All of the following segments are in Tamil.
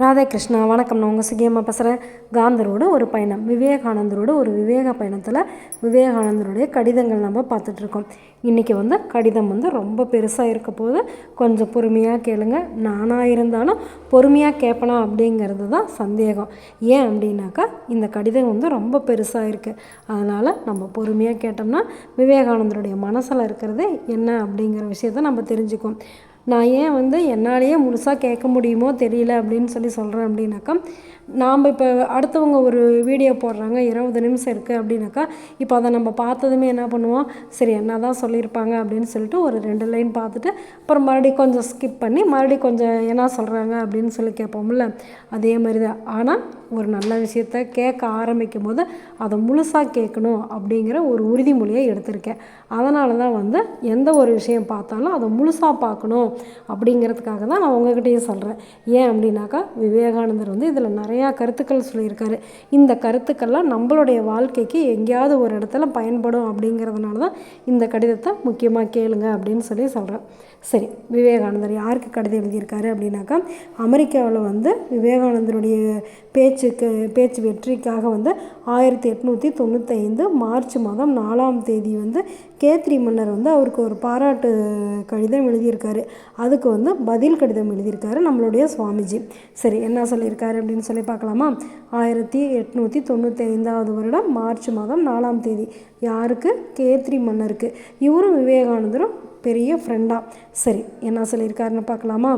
ராதாகிருஷ்ணா வணக்கம். நான் உங்கள் சுகியமாக பேசுகிறேன் காந்தரோட ஒரு பயணம். விவேகானந்தரோட ஒரு விவேக பயணத்தில் விவேகானந்தருடைய கடிதங்கள் நம்ம பார்த்துட்ருக்கோம். இன்றைக்கி வந்து கடிதம் வந்து ரொம்ப பெருசாக இருக்க போது கொஞ்சம் பொறுமையாக கேளுங்க. நானாக இருந்தாலும் பொறுமையாக கேட்பனா அப்படிங்கிறது தான் சந்தேகம். ஏன் அப்படின்னாக்கா இந்த கடிதம் வந்து ரொம்ப பெருசாக இருக்குது அதனால் நம்ம பொறுமையாக கேட்டோம்னா விவேகானந்தருடைய மனசில் இருக்கிறது என்ன அப்படிங்கிற விஷயத்த நம்ம தெரிஞ்சுக்குவோம். நான் ஏன் வந்து என்னாலேயே முழுசாக கேட்க முடியுமோ தெரியல அப்படின்னு சொல்லி சொல்கிறேன் அப்படின்னாக்கா நாம் இப்போ அடுத்தவங்க ஒரு வீடியோ போடுறாங்க இருபது நிமிஷம் இருக்குது அப்படின்னாக்கா இப்போ அதை நம்ம பார்த்ததுமே என்ன பண்ணுவோம்? சரி என்ன தான் சொல்லியிருப்பாங்க அப்படின்னு சொல்லிட்டு ஒரு ரெண்டு லைன் பார்த்துட்டு அப்புறம் மறுபடியும் கொஞ்சம் ஸ்கிப் பண்ணி மறுபடியும் கொஞ்சம் என்ன சொல்கிறாங்க அப்படின்னு சொல்லி கேட்போம்ல? அதே மாதிரி தான் ஆனால் ஒரு நல்ல விஷயத்த கேட்க ஆரம்பிக்கும் போது அதை முழுசாக கேட்கணும் அப்படிங்கிற ஒரு உறுதிமொழியை எடுத்திருக்கேன். அதனால தான் வந்து எந்த ஒரு விஷயம் பார்த்தாலும் அதை முழுசாக பார்க்கணும் அப்படிங்கிறதுக்காக தான் நான் உங்ககிட்டயே சொல்கிறேன் ஏன் அப்படின்னாக்கா விவேகானந்தர் வந்து இதில் நிறைய நிறையா கருத்துக்கள் சொல்லியிருக்காரு. இந்த கருத்துக்கள்லாம் நம்மளுடைய வாழ்க்கைக்கு எங்கேயாவது ஒரு இடத்துல பயன்படும் அப்படிங்கிறதுனால தான் இந்த கடிதத்தை முக்கியமாக கேளுங்க அப்படின்னு சொல்லி சொல்கிறேன் சரி விவேகானந்தர் யாருக்கு கடிதம் எழுதியிருக்காரு அப்படின்னாக்கா அமெரிக்காவில் வந்து விவேகானந்தருடைய பேச்சுக்கு பேச்சு வெற்றிக்காக வந்து ஆயிரத்தி எட்நூற்றி தொண்ணூத்தைந்து மார்ச் மாதம் நாலாம் தேதி வந்து கேத்ரி மன்னர் வந்து அவருக்கு ஒரு பாராட்டு கடிதம் எழுதியிருக்காரு. அதுக்கு வந்து பதில் கடிதம் எழுதியிருக்காரு நம்மளுடைய சுவாமிஜி. சரி என்ன சொல்லியிருக்காரு அப்படின்னு சொல்லி பார்க்கலாமா? ஆயிரத்தி எட்நூற்றி தொண்ணூற்றி ஐந்தாவது வருடம் மார்ச் மாதம் நாலாம் தேதி. யாருக்கு? கேத்ரி மன்னருக்கு. இவரும் விவேகானந்தரும் பெரிய ஃப்ரெண்டாக சரி என்ன சொல்லியிருக்காருன்னு பார்க்கலாமா?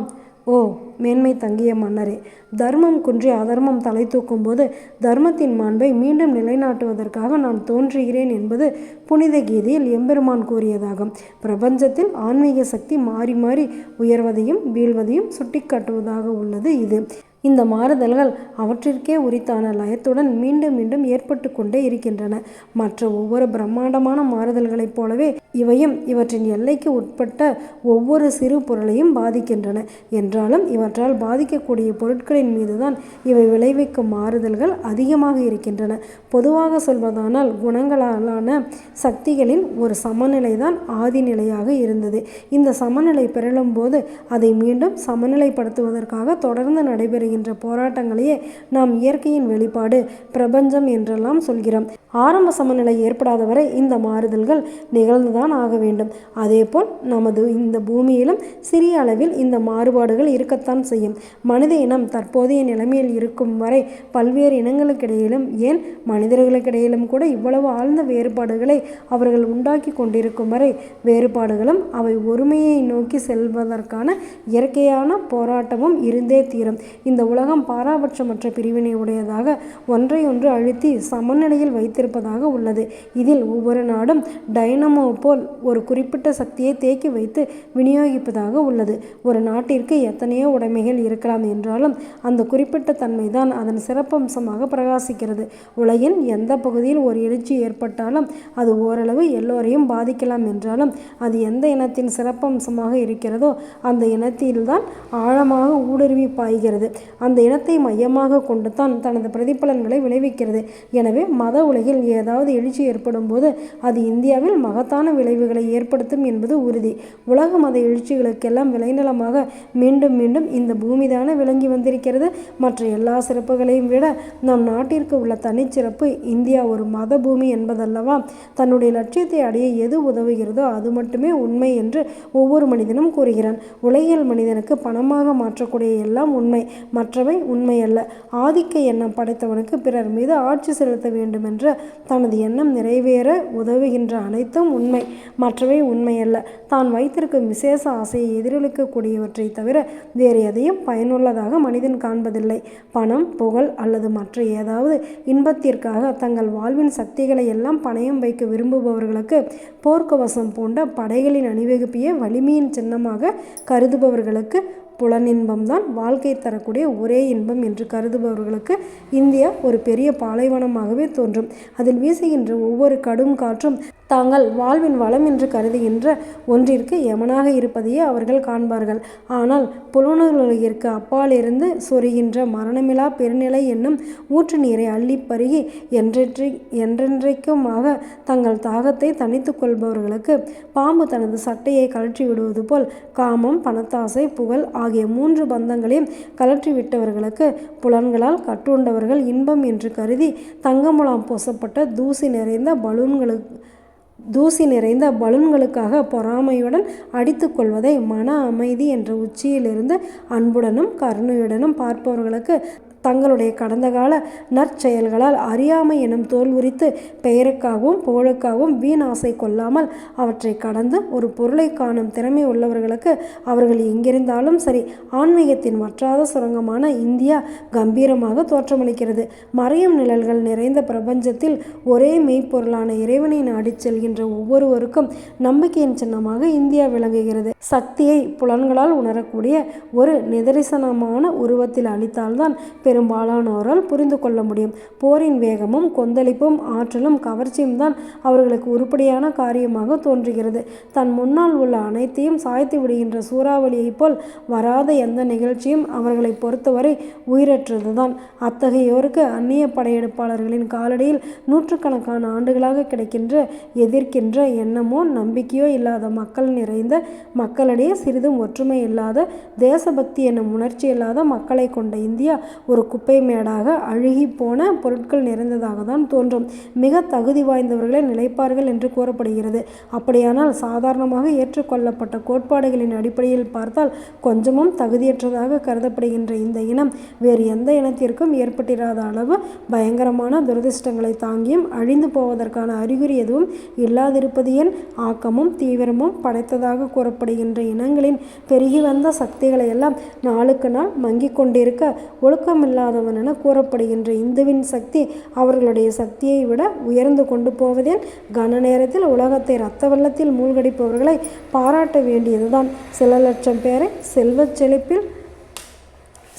ஓ மேன்மை தங்கிய மன்னரே. தர்மம் குன்றி அதர்மம் தலை தூக்கும் போது தர்மத்தின் மாண்பை மீண்டும் நிலைநாட்டுவதற்காக நான் தோன்றுகிறேன் என்பது புனித கீதையில் எம்பெருமான் கூறியதாகும். பிரபஞ்சத்தில் ஆன்மீக சக்தி மாறி மாறி உயர்வதையும் வீழ்வதையும் சுட்டிக்காட்டுவதாக உள்ளது இது. இந்த மாறுதல்கள் அவற்றிற்கே உரித்தான லயத்துடன் மீண்டும் மீண்டும் ஏற்பட்டு கொண்டே இருக்கின்றன. மற்ற ஒவ்வொரு பிரம்மாண்டமான மாறுதல்களைப் போலவே இவையும் இவற்றின் எல்லைக்கு உட்பட்ட ஒவ்வொரு சிறு பொருளையும் பாதிக்கின்றன. என்றாலும் இவற்றால் பாதிக்கக்கூடிய பொருட்களின் மீதுதான் இவை விளைவிக்கும் மாறுதல்கள் அதிகமாக இருக்கின்றன. பொதுவாக சொல்வதானால் குணங்களாலான சக்திகளின் ஒரு சமநிலைதான் ஆதிநிலையாக இருந்தது. இந்த சமநிலை பிறழும்போது அதை மீண்டும் சமநிலைப்படுத்துவதற்காக தொடர்ந்து நடைபெறும் வருகின்ற போராட்டங்களையே நாம் இயற்கையின் வெளிப்பாடு பிரபஞ்சம் என்றெல்லாம் சொல்கிறோம். ஆரம்ப சமநிலை ஏற்படாத வரை இந்த மாறுதல்கள் நிகழ்ந்துதான் ஆக வேண்டும். அதேபோல் நமது இந்த பூமியிலும் சிறிய அளவில் இந்த மாறுபாடுகள் இருக்கத்தான் செய்யும். மனித இனம் தற்போதைய நிலைமையில் இருக்கும் வரை பல்வேறு இனங்களுக்கிடையிலும் ஏன் மனிதர்களுக்கிடையிலும் கூட இவ்வளவு ஆழ்ந்த வேறுபாடுகளை அவர்கள் உண்டாக்கி கொண்டிருக்கும் வரை வேறுபாடுகளும் அவை ஒருமையை நோக்கி செல்வதற்கான இயற்கையான போராட்டமும் இருந்தே தீரும். இந்த இந்த உலகம் பாராபட்சமற்ற பிரிவினை உடையதாக ஒன்றை ஒன்று அழுத்தி சமநிலையில் வைத்திருப்பதாக உள்ளது. இதில் ஒவ்வொரு நாடும் டைனமோ போல் ஒரு குறிப்பிட்ட சக்தியை தேக்கி வைத்து விநியோகிப்பதாக உள்ளது. ஒரு நாட்டிற்கு எத்தனையோ உடைமைகள் இருக்கலாம் என்றாலும் அந்த குறிப்பிட்ட தன்மைதான் அதன் சிறப்பம்சமாக பிரகாசிக்கிறது. உலகின் எந்த பகுதியில் ஒரு எழுச்சி ஏற்பட்டாலும் அது ஓரளவு எல்லோரையும் பாதிக்கலாம் என்றாலும் அது எந்த இனத்தின் சிறப்பம்சமாக இருக்கிறதோ அந்த இனத்தில்தான் ஆழமாக ஊடுருவி பாய்கிறது. அந்த இனத்தை மையமாக கொண்டு தான் தனது பிரதிபலன்களை விளைவிக்கிறது. எனவே மத உலகில் ஏதாவது எழுச்சி ஏற்படும் போது அது இந்தியாவில் மகத்தான விளைவுகளை ஏற்படுத்தும் என்பது உறுதி. உலக மத எழுச்சிகளுக்கெல்லாம் விளைநிலமாக மீண்டும் மீண்டும் இந்த பூமிதான விளங்கி வந்திருக்கிறது. மற்ற எல்லா சிறப்புகளையும் விட நம் நாட்டிற்கு உள்ள தனிச்சிறப்பு இந்தியா ஒரு மத பூமி என்பதல்லவா? தன்னுடைய லட்சியத்தை அடைய எது உதவுகிறதோ அது மட்டுமே உண்மை என்று ஒவ்வொரு மனிதனும் கூறுகிறான். உலகியல் மனிதனுக்கு பணமாக மாற்றக்கூடிய எல்லாம் உண்மை. மற்றவை உண்மையல்ல. ஆதிக்க எண்ணம் படைத்தவனுக்கு பிறர் மீது ஆட்சி செலுத்த வேண்டும் என்ற தனது எண்ணம் நிறைவேற உதவுகின்ற அனைத்தும் உண்மை. மற்றவை உண்மையல்ல. தான் வைத்திருக்கும் விசேஷ ஆசையை எதிரொலிக்கக்கூடியவற்றை தவிர வேறு எதையும் பயனுள்ளதாக மனிதன் காண்பதில்லை. பணம் புகழ் அல்லது மற்ற ஏதாவது இன்பத்திற்காக தங்கள் வாழ்வின் சக்திகளை எல்லாம் பணயம் வைக்க விரும்புபவர்களுக்கு போர்க்கவசம் போன்ற படைகளின் அணிவகுப்பையே வலிமையின் சின்னமாக கருதுபவர்களுக்கு புலனின்பம்தான் வாழ்க்கை தரக்கூடிய ஒரே இன்பம் என்று கருதுபவர்களுக்கு இந்தியா ஒரு பெரிய பாலைவனமாகவே தோன்றும். அதில் வீசுகின்ற ஒவ்வொரு கடும் காற்றும் தாங்கள் வாழ்வின் வளம் என்று கருதுகின்ற ஒன்றிற்கு யமனாக இருப்பதையே அவர்கள் காண்பார்கள். ஆனால் புலனுலகிற்கு அப்பாலிருந்து சொருகின்ற மரணமிலா பெருநிலை என்னும் ஊற்று நீரை அள்ளி பருகி என்றென்றை என்றென்றைக்குமாக தங்கள் தாகத்தை தணித்துக் கொள்பவர்களுக்கு பாம்பு தனது சட்டையை கழற்றி விடுவது போல் காமம் பணத்தாசை புகழ் ஆகிய மூன்று பந்தங்களையும் கழற்றி விட்டவர்களுக்கு புலன்களால் கட்டுண்டவர்கள் இன்பம் என்று கருதி தங்கமுலாம் பூசப்பட்ட தூசி நிறைந்த பலூன்களுக்கு தூசி நிறைந்த பலூன்களுக்காக பொறாமையுடன் அடித்துக்கொள்வதை மன அமைதி என்ற உச்சியிலிருந்து அன்புடனும் கருணையுடனும் பார்ப்பவர்களுக்கு தங்களுடைய கடந்த கால நற்செயல்களால் அறியாமை எனும் தோல் உரித்து பெயருக்காகவும் புகழுக்காகவும் வீண் ஆசை கொள்ளாமல் அவற்றை கடந்து ஒரு பொருளை காணும் திறமை உள்ளவர்களுக்கு அவர்கள் எங்கிருந்தாலும் சரி ஆன்மீகத்தின் வற்றாத சுரங்கமான இந்தியா கம்பீரமாக தோற்றமளிக்கிறது. மறையும் நிழல்கள் நிறைந்த பிரபஞ்சத்தில் ஒரே மெய்ப்பொருளான இறைவனை நாடிச் செல்கின்ற ஒவ்வொருவருக்கும் நம்பிக்கையின் சின்னமாக இந்தியா விளங்குகிறது. சக்தியை புலன்களால் உணரக்கூடிய ஒரு நிதரிசனமான உருவத்தில் அளித்தால்தான் பெரும்பாலானோரால் புரிந்து கொள்ள முடியும். போரின் வேகமும் கொந்தளிப்பும் ஆற்றலும் கவர்ச்சியும் தான் அவர்களுக்கு உருப்படியான காரியமாக தோன்றுகிறது. தன் முன்னால் உள்ள அனைத்தையும் சாய்த்து விடுகின்ற சூறாவளியைப் போல் வராத எந்த நிகழ்ச்சியும் அவர்களை பொறுத்தவரை உயிரற்றதுதான். அத்தகையோருக்கு அந்நிய படையெடுப்பாளர்களின் காலடியில் நூற்றுக்கணக்கான ஆண்டுகளாக கிடைக்கின்ற எதிர்க்கின்ற எண்ணமோ நம்பிக்கையோ இல்லாத மக்கள் நிறைந்த மக்களிடையே சிறிதும் ஒற்றுமை இல்லாத தேசபக்தி என்னும் உணர்ச்சி இல்லாத மக்களை கொண்ட இந்தியா ஒரு குப்பை மேடாக அழுகி போன பொருட்கள் நிறைந்ததாக தான் தோன்றும். மிக தகுதி வாய்ந்தவர்களே நிலைப்பார்கள் என்று கூறப்படுகிறது. அப்படியானால் சாதாரணமாக ஏற்றுக்கொள்ளப்பட்ட கோட்பாடுகளின் அடிப்படையில் பார்த்தால் கொஞ்சமும் தகுதியற்றதாக கருதப்படுகின்ற இந்த இனம் வேறு எந்த இனத்திற்கும் ஏற்பட்டிராத அளவு பயங்கரமான துரதிர்ஷ்டங்களை தாங்கியும் அழிந்து போவதற்கான அறிகுறி எதுவும் இல்லாதிருப்பது ஏன் ஆக்கமும் தீவிரமும் படைத்ததாக கூறப்படுகின்ற இனங்களின் பெருகி வந்த சக்திகளை எல்லாம் நாளுக்கு நாள் மங்கிக் கொண்டிருக்க ஒழுக்கம் அல்லாதவன் என கூறப்படுகின்ற இந்துவின் சக்தி அவர்களுடைய சக்தியை விட உயர்ந்து கொண்டு போவதில் கன நேரத்தில் உலகத்தை இரத்த வெள்ளத்தில் மூழ்கடிப்பவர்களை பாராட்ட வேண்டியதுதான். சில லட்சம் பேரை செல்வச் செழிப்பில்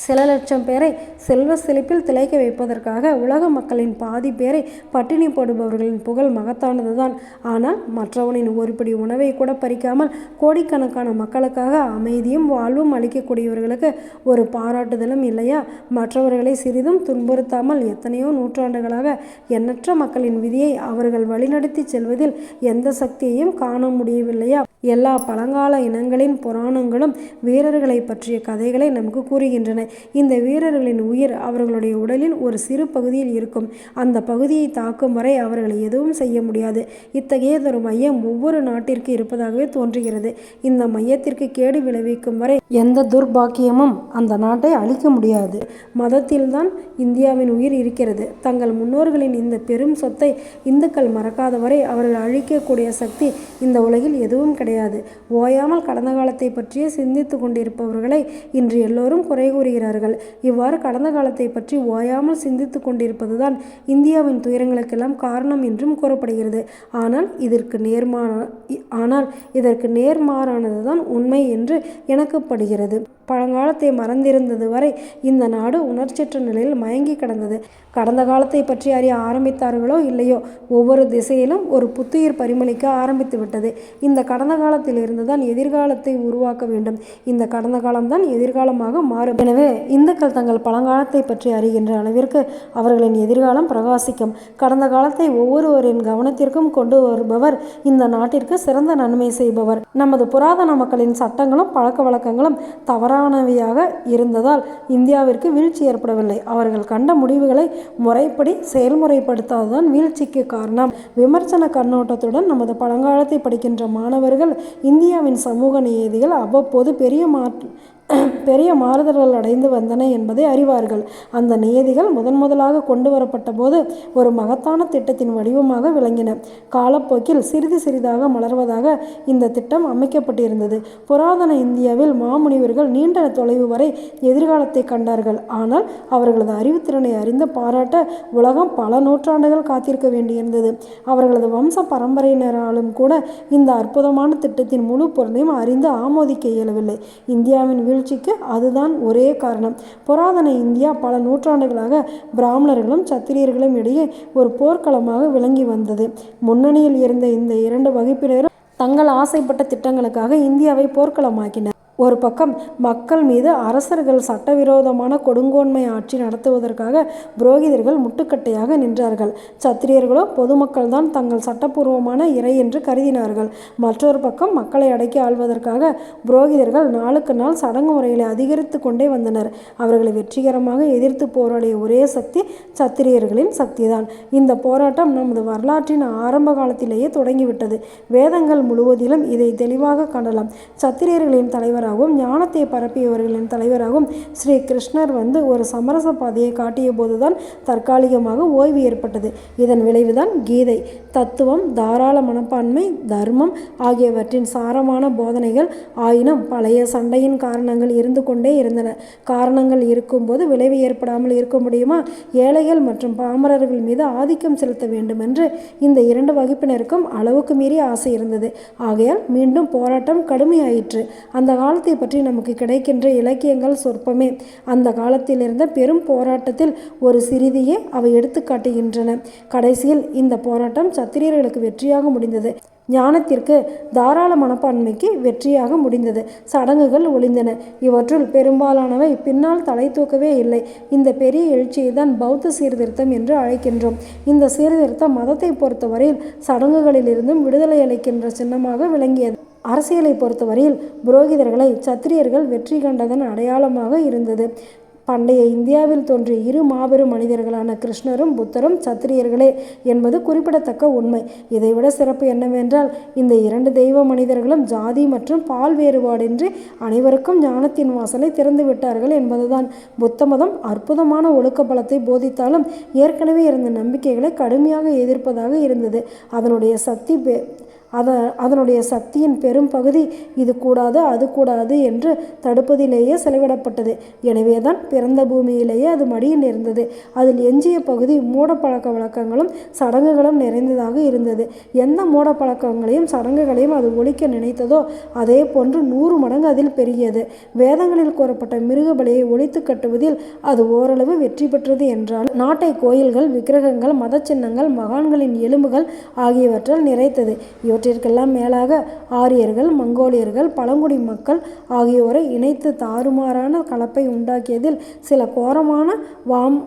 சில லட்சம் பேரை செல்வ செழிப்பில் திளைக்க வைப்பதற்காக உலக மக்களின் பாதி பேரை பட்டினி போடுபவர்களின் புகழ் மகத்தானதுதான். ஆனால் மற்றவனின் ஒருபடி உணவை கூட பறிக்காமல் கோடிக்கணக்கான மக்களுக்காக அமைதியும் வாழ்வும் அளிக்கக்கூடியவர்களுக்கு ஒரு பாராட்டுதலும் இல்லையா? மற்றவர்களை சிறிதும் துன்புறுத்தாமல் எத்தனையோ நூற்றாண்டுகளாக எண்ணற்ற மக்களின் விதியை அவர்கள் வழிநடத்தி செல்வதில் எந்த சக்தியையும் காண முடியவில்லையா? எல்லா பழங்கால இனங்களின் புராணங்களும் வீரர்களை பற்றிய கதைகளை நமக்கு கூறுகின்றன. இந்த வீரர்களின் உயிர் அவர்களுடைய உடலின் ஒரு சிறு பகுதியில் இருக்கும். அந்த பகுதியை தாக்கும் வரை அவர்களை எதுவும் செய்ய முடியாது. இத்தகையதொரு மையம் ஒவ்வொரு நாட்டிற்கு இருப்பதாகவே தோன்றுகிறது. இந்த மையத்திற்கு கேடு விளைவிக்கும் வரை எந்த துர்பாக்கியமும் அந்த நாட்டை அழிக்க முடியாது. மதத்தில்தான் இந்தியாவின் உயிர் இருக்கிறது. தங்கள் முன்னோர்களின் இந்த பெரும் சொத்தை இந்துக்கள் மறக்காத வரை அவர்கள் அழிக்கக்கூடிய சக்தி இந்த உலகில் எதுவும் கிடையாது. ஓயாமல் கடந்த காலத்தை பற்றியே சிந்தித்து கொண்டிருப்பவர்களை இன்று எல்லோரும் குறை கூறுகிறார்கள். இவ்வாறு கடந்த காலத்தை பற்றி ஓயாமல் சிந்தித்து கொண்டிருப்பதுதான் இந்தியாவின் துயரங்களுக்கெல்லாம் காரணம் என்றும் கூறப்படுகிறது. ஆனால் இதற்கு நேர்மான ஆனால் இதற்கு நேர்மாறானதுதான் உண்மை என்று எனக்குப்படுகிறது. பழங்காலத்தை மறந்திருந்தது வரை இந்த நாடு உணர்ச்சியற்ற நிலையில் மயங்கி கிடந்தது. கடந்த காலத்தை பற்றி அறிய ஆரம்பித்தார்களோ இல்லையோ ஒவ்வொரு திசையிலும் ஒரு புத்துயிர் பரிமளிக்க ஆரம்பித்து விட்டது. இந்த கடந்த காலத்தில் இருந்துதான் எதிர்காலத்தை உருவாக்க வேண்டும். இந்த கடந்த காலம்தான் எதிர்காலமாக மாறும். எனவே இந்துக்கள் தங்கள் பழங்காலத்தை பற்றி அறிகின்ற அளவிற்கு அவர்களின் எதிர்காலம் பிரகாசிக்கும். கடந்த காலத்தை ஒவ்வொருவரின் கவனத்திற்கும் கொண்டு வருபவர் இந்த நாட்டிற்கு சிறந்த நன்மை செய்பவர். நமது புராதன மக்களின் சட்டங்களும் பழக்க வழக்கங்களும் தவறானவையாக இருந்ததால் இந்தியாவிற்கு வீழ்ச்சி ஏற்படவில்லை. அவர்கள் கண்ட முடிவுகளை முறைப்படி செயல்முறைப்படுத்தாதுதான் வீழ்ச்சிக்கு காரணம். விமர்சன கண்ணோட்டத்துடன் நமது பழங்காலத்தை படிக்கின்ற மாணவர்கள் இந்தியாவின் சமூக நியதிகள் அவ்வப்போது பெரிய மாற்ற பெரிய மாறுதல்கள் அடைந்து வந்தன என்பதை அறிவார்கள். அந்த நியதிகள் முதன் முதலாக கொண்டு வரப்பட்ட போது ஒரு மகத்தான திட்டத்தின் வடிவமாக விளங்கின. காலப்போக்கில் சிறிது சிறிதாக மலர்வதாக இந்த திட்டம் அமைக்கப்பட்டிருந்தது. புராதன இந்தியாவில் மாமுனிவர்கள் நீண்ட தொலைவு வரை எதிர்காலத்தை கண்டார்கள். ஆனால் அவர்களது அறிவுத்திறனை அறிந்து பாராட்ட உலகம் பல நூற்றாண்டுகள் காத்திருக்க வேண்டியிருந்தது. அவர்களது வம்ச பரம்பரையினராலும் கூட இந்த அற்புதமான திட்டத்தின் முழு பொருளையும் அறிந்து ஆமோதிக்க இயலவில்லை. இந்தியாவின் வீழ் வீழ்ச்சிக்கு அதுதான் ஒரே காரணம். புராதன இந்தியா பல நூற்றாண்டுகளாக பிராமணர்களும் சத்திரியர்களும் இடையே ஒரு போர்க்களமாக விளங்கி வந்தது. முன்னணியில் இருந்த இந்த இரண்டு வகுப்பினரும் தங்கள் ஆசைப்பட்ட திட்டங்களுக்காக இந்தியாவை போர்க்களமாக்கினர். ஒரு பக்கம் மக்கள் மீது அரசர்கள் சட்டவிரோதமான கொடுங்கோன்மை ஆட்சி நடத்துவதற்காக புரோகிதர்கள் முட்டுக்கட்டையாக நின்றார்கள். சத்திரியர்களோ பொதுமக்கள் தான் தங்கள் சட்டப்பூர்வமான இறை என்று கருதினார்கள். மற்றொரு பக்கம் மக்களை அடக்கி ஆள்வதற்காக புரோகிதர்கள் நாளுக்கு நாள் சடங்கு முறைகளை அதிகரித்து கொண்டே வந்தனர். அவர்களை வெற்றிகரமாக எதிர்த்து போராடிய ஒரே சக்தி சத்திரியர்களின் சக்திதான். இந்த போராட்டம் நமது வரலாற்றின் ஆரம்ப காலத்திலேயே தொடங்கிவிட்டது. வேதங்கள் முழுவதிலும் இதை தெளிவாக காணலாம். சத்திரியர்களின் தலைவர் தலைவராகவும் ஞானத்தை பரப்பியவர்களின் தலைவராகவும் ஸ்ரீ கிருஷ்ணர் வந்து ஒரு சமரச பாதையை காட்டிய போதுதான் தற்காலிகமாக ஓய்வு ஏற்பட்டது. இதன் விளைவுதான் கீதை தத்துவம் தாராள மனப்பான்மை தர்மம் ஆகியவற்றின் சாரமான போதனைகள் ஆயினும் பழைய சண்டையின் காரணங்கள் இருந்து கொண்டே இருந்தன. காரணங்கள் இருக்கும்போது விளைவு ஏற்படாமல் இருக்க முடியுமா? ஏழைகள் மற்றும் பாமரர்கள் மீது ஆதிக்கம் செலுத்த வேண்டும் என்று இந்த இரண்டு வகுப்பினருக்கும் அளவுக்கு மீறி ஆசை இருந்தது. ஆகையால் மீண்டும் போராட்டம் கடுமையாயிற்று. அந்த கால காலத்தை பற்றி நமக்கு கிடைக்கின்ற இலக்கியங்கள் சொற்பமே. அந்த காலத்தில் இருந்த பெரும் போராட்டத்தில் ஒரு சிறிதியே அவை எடுத்து காட்டுகின்றன கடைசியில் இந்த போராட்டம் சத்திரியர்களுக்கு வெற்றியாக முடிந்தது. ஞானத்திற்கு தாராள மனப்பான்மைக்கு வெற்றியாக முடிந்தது. சடங்குகள் ஒளிந்தன இவற்றுள் பெரும்பாலானவை பின்னால் தலை தூக்கவே இல்லை. இந்த பெரிய எழுச்சியை தான் பௌத்த சீர்திருத்தம் என்று அழைக்கின்றோம். இந்த சீர்திருத்தம் மதத்தை பொறுத்தவரையில் சடங்குகளிலிருந்தும் விடுதலை அளிக்கின்ற சின்னமாக விளங்கியது. அரசியலை பொறுத்தவரையில் புரோகிதர்களை சத்திரியர்கள் வெற்றி கண்டதன் அடையாளமாக இருந்தது. பண்டைய இந்தியாவில் தோன்றிய இரு மாபெரும் மனிதர்களான கிருஷ்ணரும் புத்தரும் சத்திரியர்களே என்பது குறிப்பிடத்தக்க உண்மை. இதைவிட சிறப்பு என்னவென்றால் இந்த இரண்டு தெய்வ மனிதர்களும் ஜாதி மற்றும் பால் வேறுபாடின்றி அனைவருக்கும் ஞானத்தின் வாசலை திறந்து விட்டார்கள் என்பதுதான். புத்த மதம் அற்புதமான ஒழுக்க பலத்தை போதித்தாலும் ஏற்கனவே இருந்த நம்பிக்கைகளை கடுமையாக எதிர்ப்பதாக இருந்தது. அதனுடைய சக்தி பே அதை அதனுடைய சக்தியின் பெரும் பகுதி இது கூடாது அது கூடாது என்று தடுப்பதிலேயே செலவிடப்பட்டது. எனவேதான் பிறந்த பூமியிலேயே அது மடியில் இருந்தது. அதில் எஞ்சிய பகுதி மூடப்பழக்க வழக்கங்களும் சடங்குகளும் நிறைந்ததாக இருந்தது. எந்த மூடப்பழக்கங்களையும் சடங்குகளையும் அது ஒழிக்க நினைத்ததோ அதே போன்று நூறு மடங்கு அதில் பெருகியது. வேதங்களில் கூறப்பட்ட மிருகபலியை ஒழித்து கட்டுவதில் அது ஓரளவு வெற்றி பெற்றது என்றால் நாட்டை கோயில்கள் விக்கிரகங்கள் மத சின்னங்கள் மகான்களின் எலும்புகள் ஆகியவற்றால் நிறைத்தது. அவற்றிற்கெல்லாம் மேலாக ஆரியர்கள் மங்கோலியர்கள் பழங்குடி மக்கள் ஆகியோரை இணைத்து தாறுமாறான கலப்பை உண்டாக்கியதில் சில கோரமான வாம்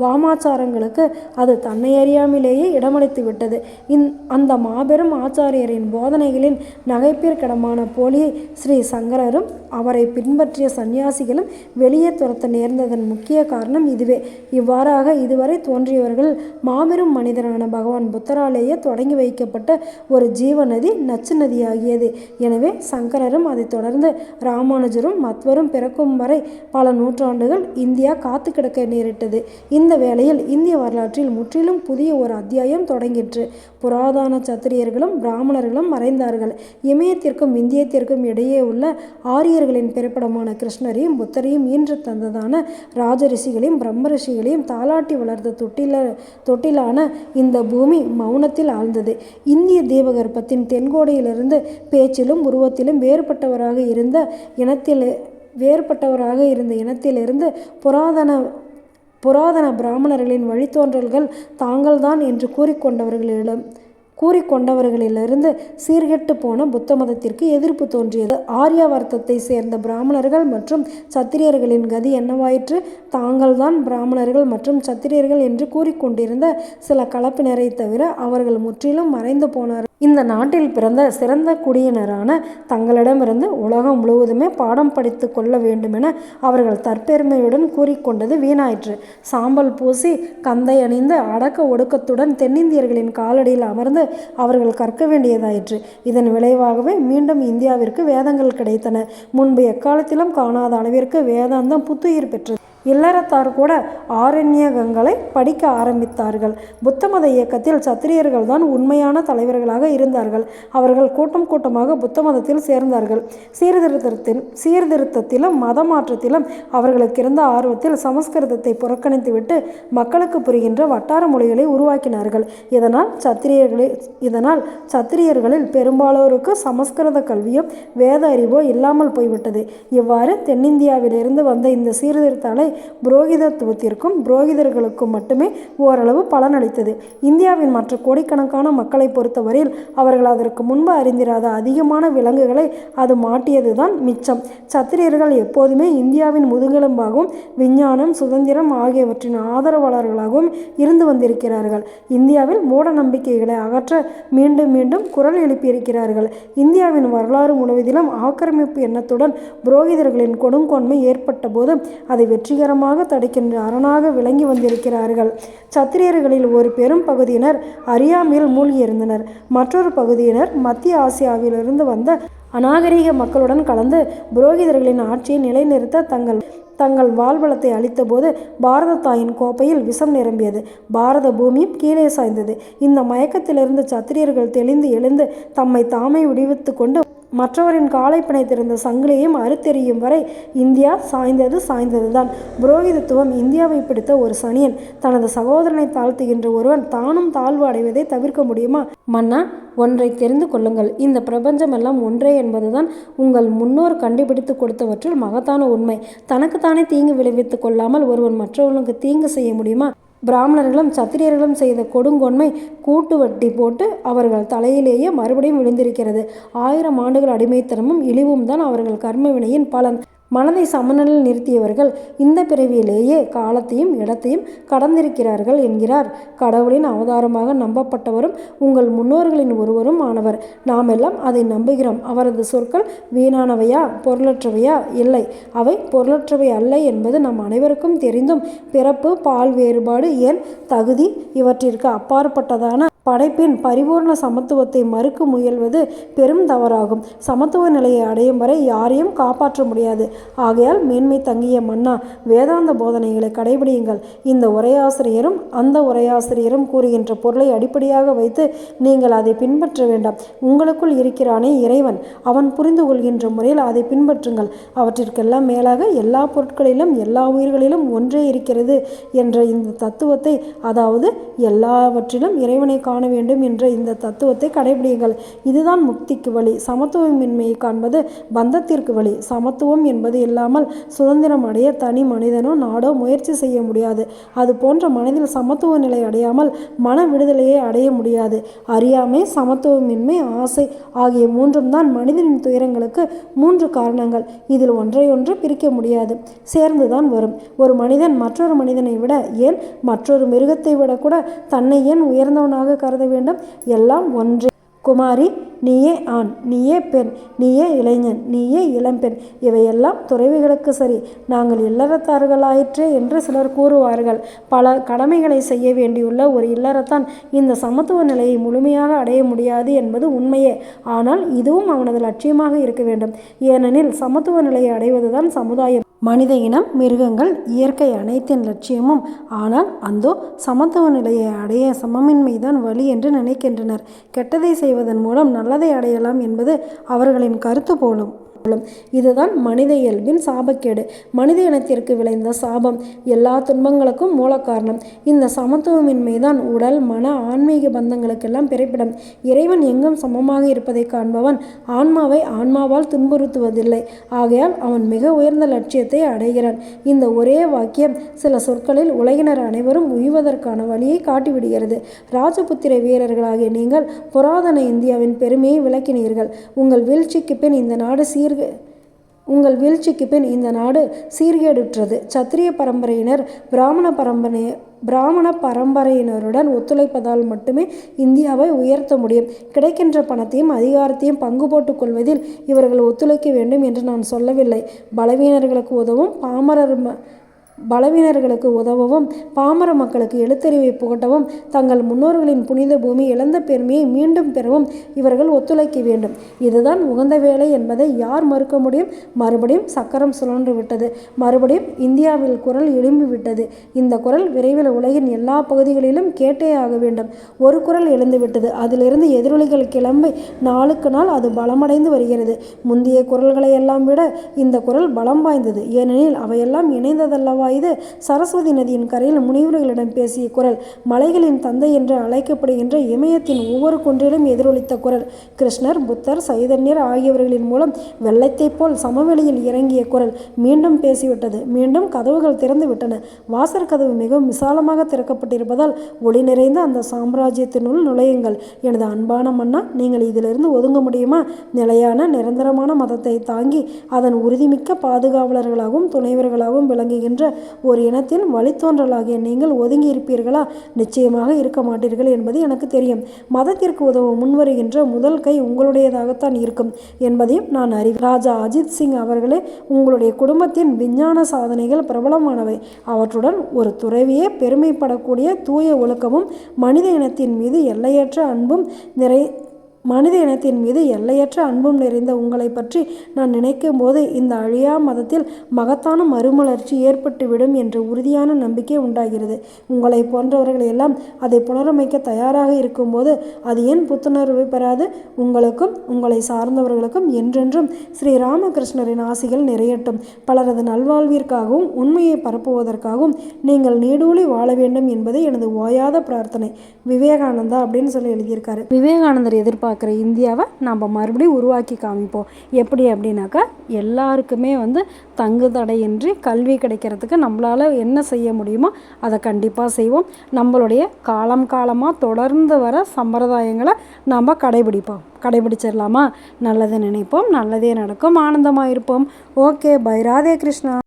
வாமாச்சாரங்களுக்கு அது தன்னை அறியாமலேயே இடமளித்து விட்டது. இந் அந்த மாபெரும் ஆச்சாரியரின் போதனைகளின் நகைப்பிற்கிடமான போலியை ஸ்ரீ சங்கரரும் அவரை பின்பற்றிய சந்நியாசிகளும் வெளியே துரத்த நேர்ந்ததன் முக்கிய காரணம் இதுவே. இவ்வாறாக இதுவரை தோன்றியவர்கள் மாபெரும் மனிதரான பகவான் புத்தராலேயே தொடங்கி வைக்கப்பட்ட ஒரு ஜீவநதி நச்சு நதியாகியது. எனவே சங்கரரும் அதைத் தொடர்ந்து ராமானுஜரும் மத்வரும் பிறக்கும் வரை பல நூற்றாண்டுகள் இந்தியா காத்து கிடக்க நேரிட்டது. இந்த வேளையில் இந்திய வரலாற்றில் முற்றிலும் புதிய ஒரு அத்தியாயம் தொடங்கிற்று. புராதன சத்திரியர்களும் பிராமணர்களும் மறைந்தார்கள். இமயத்திற்கும் இந்தியத்திற்கும் இடையே உள்ள ஆரியர்களின் பிறப்பிடமான கிருஷ்ணரையும் புத்தரையும் ஈன்று தந்ததான ராஜரிஷிகளையும் பிரம்மரிஷிகளையும் தாலாட்டி வளர்த்த தொட்டில தொட்டிலான இந்த பூமி மௌனத்தில் ஆழ்ந்தது. இந்திய தீபகற்பத்தின் தென்கோடியிலிருந்து பேச்சிலும் உருவத்திலும் வேறுபட்டவராக இருந்த இனத்தில் வேறுபட்டவராக இருந்த இனத்திலிருந்து புராதன புராதன பிராமணர்களின் வழித்தோன்றல்கள் தாங்கள்தான் என்று கூறிக்கொண்டவர்களிடம் கூறிக்கொண்டவர்களிலிருந்து சீர்கெட்டு போன புத்த மதத்திற்கு எதிர்ப்பு தோன்றியது. ஆரியாவர்த்தத்தை சேர்ந்த பிராமணர்கள் மற்றும் சத்திரியர்களின் கதி என்னவாயிற்று? தாங்கள்தான் பிராமணர்கள் மற்றும் சத்திரியர்கள் என்று கூறிக்கொண்டிருந்த சில கலப்பினரை தவிர அவர்கள் முற்றிலும் மறைந்து போனார் இந்த நாட்டில் பிறந்த சிறந்த குடியினரான தங்களிடமிருந்து உலகம் முழுவதுமே பாடம் படித்து கொள்ள வேண்டுமென அவர்கள் தற்பெருமையுடன் கூறிக்கொண்டது வீணாயிற்று. சாம்பல் பூசி கந்தை அணிந்து அடக்க ஒடுக்கத்துடன் தென்னிந்தியர்களின் காலடியில் அமர்ந்து அவர்கள் கற்க வேண்டியதாயிற்று. இதன் விளைவாகவே மீண்டும் இந்தியாவிற்கு வேதங்கள் கிடைத்தன. முன்பு எக்காலத்திலும் காணாத அளவிற்கு வேதாந்தம் புத்துயிர் பெற்றது. இல்லறத்தார் கூட ஆரண்யகங்களை படிக்க ஆரம்பித்தார்கள். புத்த மத இயக்கத்தில் சத்திரியர்கள் தான் உண்மையான தலைவர்களாக இருந்தார்கள். அவர்கள் கூட்டம் கூட்டமாக புத்த மதத்தில் சேர்ந்தார்கள். சீர்திருத்தத்தின் சீர்திருத்தத்திலும் மத மாற்றத்திலும் அவர்களுக்கு இருந்த ஆர்வத்தில் சமஸ்கிருதத்தை புறக்கணித்துவிட்டு மக்களுக்கு புரிகின்ற வட்டார மொழிகளை உருவாக்கினார்கள். இதனால் சத்திரியர்களே இதனால் சத்திரியர்களில் பெரும்பாலோருக்கு சமஸ்கிருத கல்வியும் வேத அறிவோ இல்லாமல் போய்விட்டது. இவ்வாறு தென்னிந்தியாவிலிருந்து வந்த இந்த சீர்திருத்தாலை புரோகிதத்துவத்திற்கும் புரோகிதர்களுக்கும் மட்டுமே ஓரளவு பலனளித்தது. இந்தியாவின் மற்ற கோடிக்கணக்கான மக்களை பொறுத்தவரையில் அவர்கள் அதற்கு முன்பு அறிந்திராத அதிகமான விலங்குகளை அது மாட்டியதுதான் மிச்சம். சத்திரியர்கள் எப்போதுமே இந்தியாவின் முதுகெலும்பாகவும் விஞ்ஞானம் சுதந்திரம் ஆகியவற்றின் ஆதரவாளர்களாகவும் இருந்து வந்திருக்கிறார்கள். இந்தியாவில் மூட நம்பிக்கைகளை அகற்ற மீண்டும் மீண்டும் குரல் எழுப்பியிருக்கிறார்கள். இந்தியாவின் வரலாறு முழுவதிலும் ஆக்கிரமிப்பு எண்ணத்துடன் புரோகிதர்களின் கொடுங்கோன்மை ஏற்பட்ட போது அதை வெற்றிகரமாக தடுக்கின்ற அரணாக விளங்கி வந்திருக்கிறார்கள். சத்திரியர்களில் ஒரு பெரும் பகுதியினர் அறியாமையில் மூழ்கியிருந்தனர். மற்றொரு பகுதியினர் மத்திய ஆசியாவிலிருந்து வந்த அநாகரீக மக்களுடன் கலந்து புரோகிதர்களின் ஆட்சியை நிலைநிறுத்த தங்கள் தங்கள் வாழ்வளத்தை அளித்தபோது பாரத தாயின் கோப்பையில் விஷம் நிரம்பியது. பாரத பூமியும் கீழே சாய்ந்தது. இந்த மயக்கத்திலிருந்து சத்திரியர்கள் தெளிந்து எழுந்து தம்மை தாமே விடுவித்து கொண்டு மற்றவரின் காலை பிணைத்திருந்த சங்கிலியையும் அறுத்தெறியும் வரை இந்தியா சாய்ந்தது சாய்ந்ததுதான். புரோகிதத்துவம் இந்தியாவை பிடித்த ஒரு சனியன். தனது சகோதரனை தாழ்த்துகின்ற ஒருவன் தானும் தாழ்வு அடைவதை தவிர்க்க முடியுமா? மன்னா ஒன்றை தெரிந்து கொள்ளுங்கள். இந்த பிரபஞ்சமெல்லாம் ஒன்றே என்பதுதான் உங்கள் முன்னோர் கண்டுபிடித்து கொடுத்தவற்றில் மகத்தான உண்மை. தனக்குத்தானே தீங்கு விளைவித்துக் கொள்ளாமல் ஒருவன் மற்றவர்களுக்கு தீங்கு செய்ய முடியுமா? பிராமணர்களும் சத்திரியர்களும் செய்த கொடுங்கொன்மை கூட்டு வட்டி போட்டு அவர்கள் தலையிலேயே மறுபடியும் விழுந்திருக்கிறது. ஆயிரம் ஆண்டுகள் அடிமைத்தனமும் இழிவும் தான் அவர்கள் கர்ம வினையின் பலன். மனதை சமநிலையில் நிறுத்தியவர்கள் இந்த பிறவியிலேயே காலத்தையும் இடத்தையும் கடந்திருக்கிறார்கள் என்கிறார். கடவுளின் அவதாரமாக நம்பப்பட்டவரும் உங்கள் முன்னோர்களின் ஒருவரும் ஆனவர். நாமெல்லாம் அதை நம்புகிறோம். அவரது சொற்கள் வீணானவையா? பொருளற்றவையா? இல்லை. அவை பொருளற்றவை அல்ல என்பது நம் அனைவருக்கும் தெரிந்தும் பிறப்பு பால் வேறுபாடு ஏன் தகுதி இவற்றிற்கு அப்பாற்பட்டதான படைப்பின் பரிபூர்ண சமத்துவத்தை மறுக்க முயல்வது பெரும் தவறாகும். சமத்துவ நிலையை அடையும் வரை யாரையும் காப்பாற்ற முடியாது. ஆகையால் மேன்மை தங்கிய மன்னா வேதாந்த போதனைகளை கடைபிடியுங்கள். இந்த உரையாசிரியரும் அந்த உரையாசிரியரும் கூறுகின்ற பொருளை அடிப்படையாக வைத்து நீங்கள் அதை பின்பற்ற வேண்டாம். உங்களுக்குள் இருக்கிறானே இறைவன். அவன் புரிந்து கொள்கின்ற முறையில் அதை பின்பற்றுங்கள். அவற்றிற்கெல்லாம் மேலாக எல்லா பொருட்களிலும் எல்லா உயிர்களிலும் ஒன்றே இருக்கிறது என்ற இந்த தத்துவத்தை அதாவது எல்லாவற்றிலும் இறைவனை காண வேண்டும் என்ற இந்த தத்துவத்தை கடைபிடியுங்கள் இதுதான் முக்திக்கு வழி. சமத்துவமின்மையை காண்பது பந்தத்திற்கு வழி. சமத்துவம் என்பது இல்லாமல் சுதந்திரம் அடைய தனி மனிதனோ நாடோ முயற்சி செய்ய முடியாது. அது போன்ற மனதில் சமத்துவ நிலை அடையாமல் மன விடுதலையை அடைய முடியாது. அறியாமை சமத்துவமின்மை ஆசை ஆகிய மூன்றும் தான் மனிதனின் துயரங்களுக்கு மூன்று காரணங்கள். இதில் ஒன்றையொன்று பிரிக்க முடியாது. சேர்ந்துதான் வரும். ஒரு மனிதன் மற்றொரு மனிதனை விட ஏன் மற்றொரு மிருகத்தை விட கூட தன்னை ஏன் உயர்ந்தவனாக கருத வேண்டும். எல்லாம் ஒன்றே. குமாரி நீயே ஆண் நீயே பெண் நீயே இளைஞன் நீயே இளம்பெண். இவையெல்லாம் துறவிகளுக்கு சரி. நாங்கள் இல்லறத்தார்களாயிற்றே என்று சிலர் கூறுவார்கள். பல கடமைகளை செய்ய வேண்டியுள்ள ஒரு இல்லறத்தான் இந்த சமத்துவ நிலையை முழுமையாக அடைய முடியாது என்பது உண்மையே. ஆனால் இதுவும் அவனது லட்சியமாக இருக்க வேண்டும். ஏனெனில் சமத்துவ நிலையை அடைவதுதான் சமுதாயம். மனித இனம் மிருகங்கள் இயற்கை அனைத்தின் லட்சியமும். ஆனால் அந்தோ சமத்துவ நிலையை அடைய சமமின்மைதான் வழி என்று நினைக்கின்றனர். கெட்டதை செய்வதன் மூலம் நல்லதை அடையலாம் என்பது அவர்களின் கருத்து போலும். இதுதான் மனித இயல்பின் சாபக்கேடு. மனித இனத்திற்கு விளைந்த சாபம். எல்லா துன்பங்களுக்கும் மூல காரணம் இந்த சமத்துவமின்மைதான் உடல் மன ஆன்மீக பந்தங்களுக்கெல்லாம் பிறப்பிடம். இறைவன் எங்கும் சமமாக இருப்பதை காண்பவன் ஆன்மாவை ஆன்மாவால் துன்புறுத்துவதில்லை. ஆகையால் அவன் மிக உயர்ந்த லட்சியத்தை அடைகிறான். இந்த ஒரே வாக்கியம் சில சொற்களில் உலகினர் அனைவரும் உய்வதற்கான வழியை காட்டிவிடுகிறது. ராஜபுத்திர வீரர்களாகிய நீங்கள் புராதன இந்தியாவின் பெருமையை விளக்கினீர்கள். உங்கள் வீழ்ச்சிக்கு பின் இந்த நாடு பிறகு உங்கள் வீழ்ச்சிக்கு பின் இந்த நாடு சீர்கேடுற்றது. சத்திரிய பரம்பரையினர் பிராமண பரம்பரை பிராமண பரம்பரையினருடன் ஒத்துழைப்பதால் மட்டுமே இந்தியாவை உயர்த்த முடியும். கிடைக்கின்ற பணத்தையும் அதிகாரத்தையும் பங்கு போட்டுக் கொள்வதில் இவர்கள் ஒத்துழைக்க வேண்டும் என்று நான் சொல்லவில்லை. பலவீனர்களுக்கு உதவும் பாமரர் பலவீனர்களுக்கு உதவவும் பாமர மக்களுக்கு எழுத்தறிவை புகட்டவும் தங்கள் முன்னோர்களின் புனித பூமி இழந்த பெருமையை மீண்டும் பெறவும் இவர்கள் ஒத்துழைக்க வேண்டும். இதுதான் உகந்த வேலை என்பதை யார் மறுக்க முடியும்? மறுபடியும் சக்கரம் சுழன்று விட்டது. மறுபடியும் இந்தியாவில் குரல் எழும்பி விட்டது. இந்த குரல் விரைவில் உலகின் எல்லா பகுதிகளிலும் கேட்டே ஆக வேண்டும். ஒரு குரல் எழுந்துவிட்டது அதிலிருந்து எதிரொலிகள் கிளம்பி நாளுக்கு நாள் அது பலமடைந்து வருகிறது. முந்தைய குரல்களை எல்லாம் விட இந்த குரல் பலம் வாய்ந்தது. ஏனெனில் அவையெல்லாம் இணைந்ததல்லவா வயது சரஸ்வதி நதியின் கரையில் முனிவர்களிடம் பேசிய குரல். மலைகளின் தந்தை என்று அழைக்கப்படுகின்ற இமயத்தின் ஒவ்வொரு குன்றிலும் எதிரொலித்த குரல். கிருஷ்ணர் புத்தர் சைதன்யர் ஆகியவர்களின் மூலம் வெள்ளத்தைப் போல் சமவெளியில் இறங்கிய குரல் மீண்டும் பேசிவிட்டது. மீண்டும் கதவுகள் திறந்து விட்டன வாசற் கதவு மிகவும் விசாலமாக திறக்கப்பட்டிருப்பதால் ஒளி நிறைந்த அந்த சாம்ராஜ்யத்தினுள் நுழையுங்கள். எனது அன்பான மன்னா நீங்கள் இதிலிருந்து ஒதுங்க முடியுமா? நிலையான நிரந்தரமான மதத்தை தாங்கி அதன் உறுதிமிக்க பாதுகாவலர்களாகவும் துணைவர்களாகவும் விளங்குகின்ற ஒரு இனத்தின் வழித்தோன்றலாகிய நீங்கள் ஒதுங்கி இருப்பீர்களா நிச்சயமாக இருக்க மாட்டீர்கள் என்பது எனக்கு தெரியும். மதத்திற்கு உதவ முன்வருகின்ற முதல் கை உங்களுடையதாகத்தான் இருக்கும் என்பதையும் நான் அறிவேன். ராஜா அஜித் சிங் அவர்களே உங்களுடைய குடும்பத்தின் விஞ்ஞான சாதனைகள் பிரபலமானவை. அவற்றுடன் ஒரு துறவியே பெருமைப்படக்கூடிய தூய ஒழுக்கமும் மனித இனத்தின் மீது எல்லையற்ற அன்பும் நிறை மனித இனத்தின் மீது எல்லையற்ற அன்பும் நிறைந்த உங்களை பற்றி நான் நினைக்கும் போது இந்த அழியா மதத்தில் மகத்தான மறுமலர்ச்சி ஏற்பட்டுவிடும் என்ற உறுதியான நம்பிக்கை உண்டாகிறது. உங்களை போன்றவர்கள் எல்லாம் அதை புனரமைக்க தயாராக இருக்கும்போது அது ஏன் புத்துணர்வு பெறாது? உங்களுக்கும் உங்களை சார்ந்தவர்களுக்கும் என்றென்றும் ஸ்ரீ ராமகிருஷ்ணரின் ஆசிகள் நிறையட்டும். பலரது நல்வாழ்விற்காகவும் உண்மையை பரப்புவதற்காகவும் நீங்கள் நீடூழி வாழ வேண்டும் என்பது எனது ஓயாத பிரார்த்தனை. விவேகானந்தா அப்படின்னு சொல்லி எழுதியிருக்காரு. விவேகானந்தர் எதிர்பார்க்குற இந்தியாவை நம்ம மறுபடியும் உருவாக்கி காமிப்போம். எப்படி அப்படின்னாக்கா எல்லாருக்குமே வந்து தங்கு தடையின்றி கல்வி கிடைக்கிறதுக்கு நம்மளால் என்ன செய்ய முடியுமோ அதை கண்டிப்பாக செய்வோம். நம்மளுடைய காலம் காலமாக தொடர்ந்து வர சம்பிரதாயங்களை நம்ம கடைபிடிப்போம். கடைபிடிச்சிடலாமா? நல்லது நினைப்போம். நல்லதே நடக்கும். ஆனந்தமாக இருப்போம். ஓகே. பை. ராதே கிருஷ்ணா.